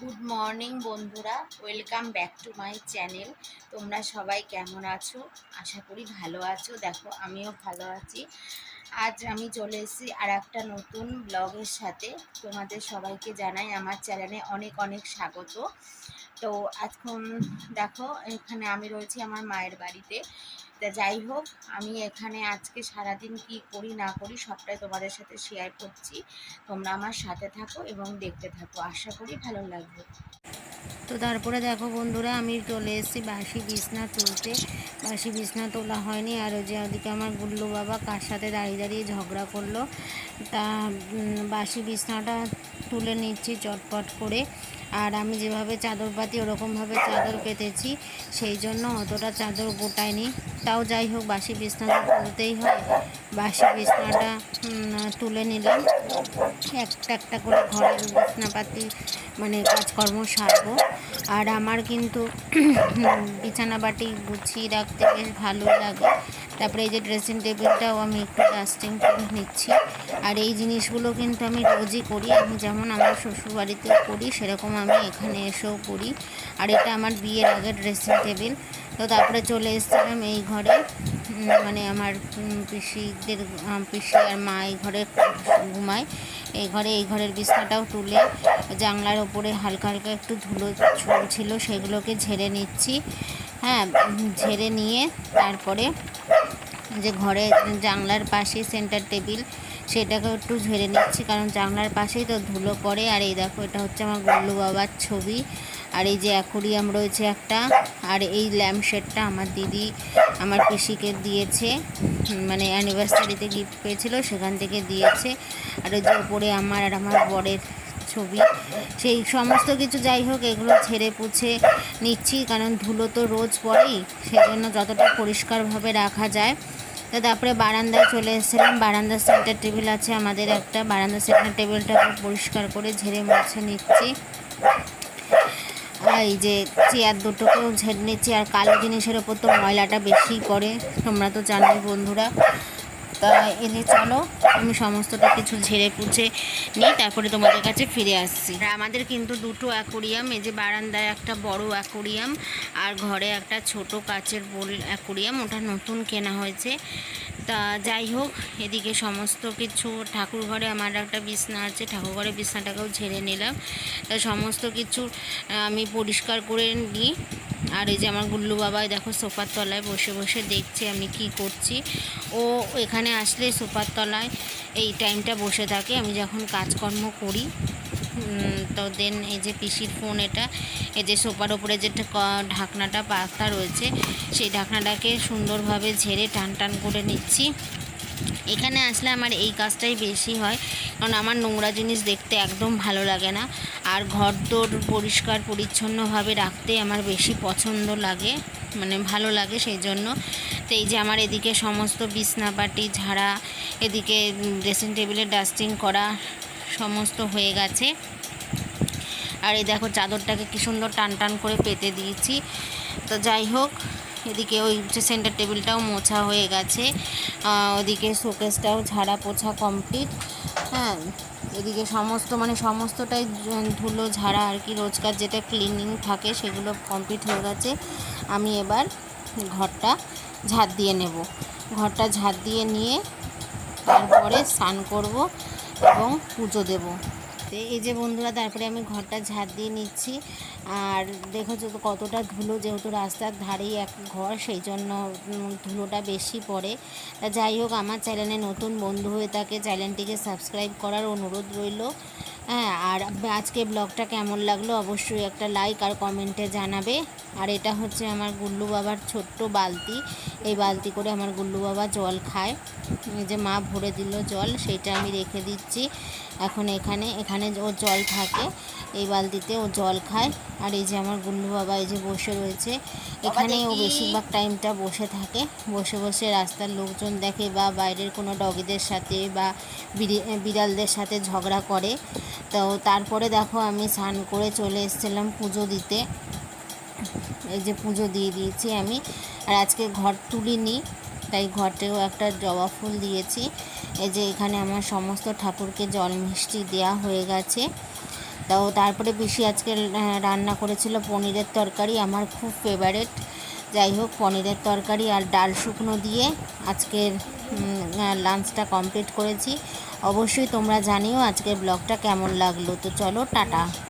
Good morning বন্ধুরা। Welcome back to my channel তোমরা সবাই কেমন আছো? আশা করি ভালো আছো। দেখো, আমিও ভালো আছি। আজ আমি চলে এসেছি আর একটা নতুন ব্লগের সাথে। তোমাদের সবাইকে জানাই আমার চ্যানেলে অনেক অনেক স্বাগত। তো এখন দেখো, এখানে আমি রয়েছি আমার মায়ের বাড়িতে। তা যাই হোক, আমি এখানে আজকে সারাদিন কি করি, না করি, সবটাই তোমাদের সাথে শেয়ার করছি। তোমরা আমার সাথে থাকো এবং দেখতে থাকো। আশা করি ভালো লাগবে। তো তারপরে দেখো বন্ধুরা, আমি চলে এসেছি বাসি বিছনা তুলতে। বাসি বিছনা তোলা হয়নি, আর ওই যে ওদিকে আমার গুল্লু বাবা কার সাথে দাঁড়িয়ে দাঁড়িয়ে ঝগড়া করল। তা বাসি বিছনাটা তুলে নিচ্ছি চটপট করে। আর আমি যেভাবে চাদর পাতি ওরকমভাবে চাদর পেতেছি সেই জন্য অতটা চাদর গোটায়নি তাও যাই হোক, বাসি বিছনাটা করতেই হয়। বাসি বিছনাটা তুলে নিলাম। একটা একটা করে ঘরের বিছনাপাতি মানে কাজকর্ম সারবো। আর আমার কিন্তু বিছানা বাটি গুছিয়ে রাখতে বেশ ভালো লাগে। তারপরে এই যে ড্রেসিং টেবিলটাও আমি একটু ডাস্টিং করে নিচ্ছি। আর এই জিনিসগুলো কিন্তু আমি রোজই করি। আমি যেমন আমার শ্বশুরবাড়িতেও করি, সেরকম আমি এখানে এসেও করি। আর এটা আমার বিয়ের আগের ড্রেসিং টেবিল তো তারপরে চলে এসেছিলাম এই ঘরে। মানে আমার পিসিদের পিসি আর মা এই ঘরে ঘুমায়। এই ঘরে, এই ঘরের বিছনাটাও তুলে জানলার ওপরে হালকা হালকা একটু ধুলো ছিল সেগুলোকে ঝেড়ে নিচ্ছি। হ্যাঁ ঝেড়ে নিয়ে তারপরে যে ঘরে জানলার পাশে সেন্টার টেবিল, সেটাকেও একটু ঝেড়ে নিচ্ছি। কারণ জানলার পাশেই তো ধুলো পড়ে। আর এই দেখো, এটা হচ্ছে আমার গুল্লু বাবার ছবি। আর এই যে অ্যাকুরিয়াম রয়েছে একটা, আর এই ল্যাম্প শেডটা আমার দিদি আমার পিসিকে দিয়েছে মানে অ্যানিভার্সারিতে গিফট পেয়েছিল, সেখান থেকে দিয়েছে। আর ওই যে উপরে আমার আর আমার বরের ছবি, সেই সমস্ত কিছু যাই হোক, এগুলো ছেড়ে পুছে নিচ্ছি, কারণ ধুলো তো রোজ পড়েই সেই জন্য যতটা পরিষ্কারভাবে রাখা যায়। তো তারপরে বারান্দায় চলে এসেছিলাম বারান্দার সেন্টার টেবিল আছে আমাদের একটা বারান্দার সেন্টার টেবিলটা পরিষ্কার করে ঝেড়ে মুছে নিচ্ছি। এই যে চেয়ার দুটোকেও ঝেড়ে নিচ্ছি আর কালো জিনিসের ওপর তো ময়লাটা বেশি পড়ে, তোমরা তো জানোই বন্ধুরা। তা এনে চলো, আমি সমস্তটা কিছু ঝেড়ে পুছে নিই, তারপরে তোমাদের কাছে ফিরে আসছি। আর আমাদের কিন্তু দুটো অ্যাকোরিয়াম, এই যে বারান্দায় একটা বড় অ্যাকোরিয়াম আর ঘরে একটা ছোট কাচের বোল অ্যাকোরিয়াম, ওটা নতুন কেনা হয়েছে। তা যাই হোক, এদিকে সমস্ত কিছু ঠাকুর ঘরে আমার একটা বিছনা আছে ঠাকুর ঘরে বিছনাটাকেও ঝেড়ে নিলাম। তা সমস্ত কিছু আমি পরিষ্কার করে নিই। আর এই যে আমার গুল্লু বাবাই দেখো সোফার তলায় বসে বসে দেখছে আমি কি করছি। ও এখানে আসলে সোফার তলায় এই টাইমটা বসে থাকে, আমি যখন কাজকর্ম করি তো দেন এই যে পিসির ফোন এটা, এই যে সোফার ওপরে যে ঢাক- ঢাকনাটা, পাতা রয়েছে, সেই ঢাকনাটাকে সুন্দরভাবে ঝেড়ে টান টান করে নিচ্ছি। এখানে আসলে আমার এই কাজটাই বেশি হয়, কারণ আমার নোংরা জিনিস দেখতে একদম ভালো লাগে না। আর ঘর দোর পরিষ্কার, পরিচ্ছন্নভাবে রাখতে আমার বেশি পছন্দ লাগে মানে ভালো লাগে সেই জন্য। তো এই যে আমার এদিকে সমস্ত বিছনাপাটি, ঝাড়া, এদিকে ড্রেসিং টেবিলে ডাস্টিং করা সমস্ত হয়ে গেছে। আর এই দেখো চাদরটাকে কি সুন্দর টান টান করে পেতে দিয়েছি। তো যাই হোক, এদিকে ওই যে সেন্টার টেবিলটাও মোছা হয়ে গেছে। ওদিকে শোকেসটাও ঝাড়া পোছা কমপ্লিট হ্যাঁ এদিকে সমস্ত মানে সমস্তটাই ধুলো, ঝাড়া আর কি রোজকার যেটা ক্লিনিং থাকে সেগুলো কমপ্লিট হয়ে গেছে। আমি এবার ঘরটা ঝাড় দিয়ে নেব। ঘরটা ঝাড় দিয়ে নিয়ে তারপরে স্নান করব। এবং পুজো দেব। এই যে বন্ধুরা, তারপরে আমি ঘরটা ঝাড় দিয়ে নিচ্ছি। আর দেখো যে কতটা ধুলো যেহেতু রাস্তার ধারেই এক ঘর, সেই জন্য ধুলোটা বেশি পড়ে। তা যাই হোক, আমার চ্যানেলে নতুন বন্ধু হয়ে থাকে, চ্যানেলটিকে সাবস্ক্রাইব করার অনুরোধ রইল। হ্যাঁ আর আজকে ব্লগটা কেমন লাগল অবশ্যই একটা লাইক আর কমেন্টে জানাবে। আর এটা হচ্ছে আমার গুল্লু বাবার ছোট্ট বালতি। এই বালতি করে আমার গুল্লু বাবা জল খায়। এই যে মা ভরে দিল জল সেইটা আমি রেখে দিচ্ছি। এখন এখানে এখানে ও জল থাকে এই বালতিতে ও জল খায়। আর এই যে আমার গুল্লু বাবা এই যে বসে রয়েছে এখানে ও বেশিরভাগ টাইমটা বসে থাকে। বসে বসে রাস্তার লোকজন দেখে বা বাইরের কোনো ডগিদের সাথে বা বিড়ি- বিড়ালদের সাথে ঝগড়া করে। তো তারপরে দেখো আমি স্নান করে চলে এসেছিলাম পুজো দিতে। এই যে পুজো দিয়ে দিয়েছি আমি। আর আজকে ঘর তুলিনি, তাই ঘটেও একটা জবা ফুল দিয়েছি। এই যে এখানে আমার সমস্ত ঠাকুরকে জল মিষ্টি দেওয়া হয়ে গেছে। তো তারপরে পিসি আজকে রান্না করেছিল পনিরের তরকারি, আমার খুব ফেভারেট যাই হোক, পনিরের তরকারি আর ডাল শুকনো দিয়ে আজকের লাঞ্চটা কমপ্লিট করেছি। অবশ্যই তোমরা জানিও আজকের ব্লগটা কেমন লাগল। তো চলো টাটা।